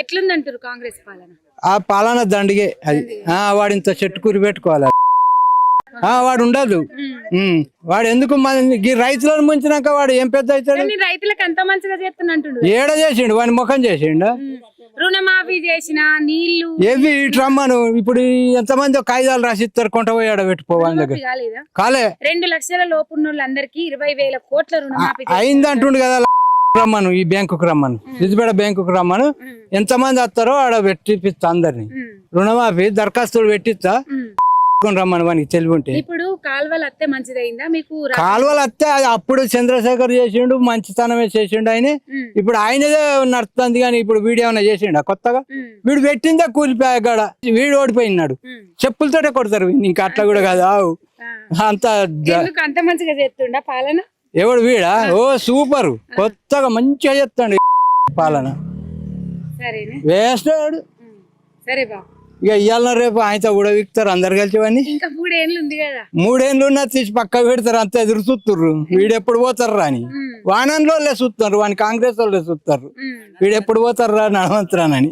ఎట్లుందంటారు కాంగ్రెస్ పాలన? ఆ పాలన దండిగే. అది ఆ వాడు ఇంత చెట్టు కూరి పెట్టుకోవాలి? ఆ వాడు ఉండదు. వాడు ఎందుకు ఈ రైతులను ముంచినాక వాడు ఏం పెద్ద అవుతాడు? రైతులకు అంత మంచిగా చేస్తున్నట్టుండు ఏడ చేసిండు? వాని ముఖం చేసిండు? రుణమాఫీ చేసిన నీళ్ళు ఏవి రమ్మను ఇప్పుడు ఎంతమంది కాగితాలు రాసిస్తారు కొంట పోయి ఆడ పెట్టుకోవాలి కాలే. రెండు లక్షల లోపు వాళ్ళందరికీ ఇరవై వేల కోట్ల రుణమాఫీ అయిందంటుండు కదా రమ్మను ఈ బ్యాంకుకు రమ్మను. సిద్దిపేట బ్యాంకుకు రమ్మను. ఎంతమంది వస్తారో ఆడ పెట్టిపిస్తా అందరిని. రుణమాఫీ దరఖాస్తులు పెట్టిస్తా. రమ్మను వానికి తెలివి ఉంటే. ఇప్పుడు కాలువలు అత్తే మంచిదైందా? మీకు కాలువలు అది అప్పుడు చంద్రశేఖర్ చేసిండు మంచితనమే చేసిండు ఆయన. ఇప్పుడు ఆయనదే నడుస్తుంది కానీ ఇప్పుడు వీడు ఏమైనా చేసిండు? కొత్తగా? వీడు పెట్టిందే కూలిపోయా కాడ వీడు ఓడిపోయినాడు. చెప్పులతోటే కొడతారు. ఇంకా అట్లా కూడా కాదు. అంత. అంత మంచిగా చేస్తుండా పాలన? ఎవడు వీడా? ఓ సూపర్. కొత్తగా మంచిగా చెప్తాడు పాలన. బా. ఇక ఇవాళ రేపు? ఆయనతో కూడా విక్తారు అందరు కలిసి ఇవన్నీ. ఇంకా మూడేళ్ళు ఉంది కదా. మూడేళ్ళు ఉన్న తీసి పక్క పెడతారు అంత ఎదురు చూస్తుర్రు. వీడు ఎప్పుడు పోతారు రాని వానంలో చూస్తారు వాని కాంగ్రెస్ వాళ్ళే చూస్తారు వీడు ఎప్పుడు పోతారు రా నడవంతరానని.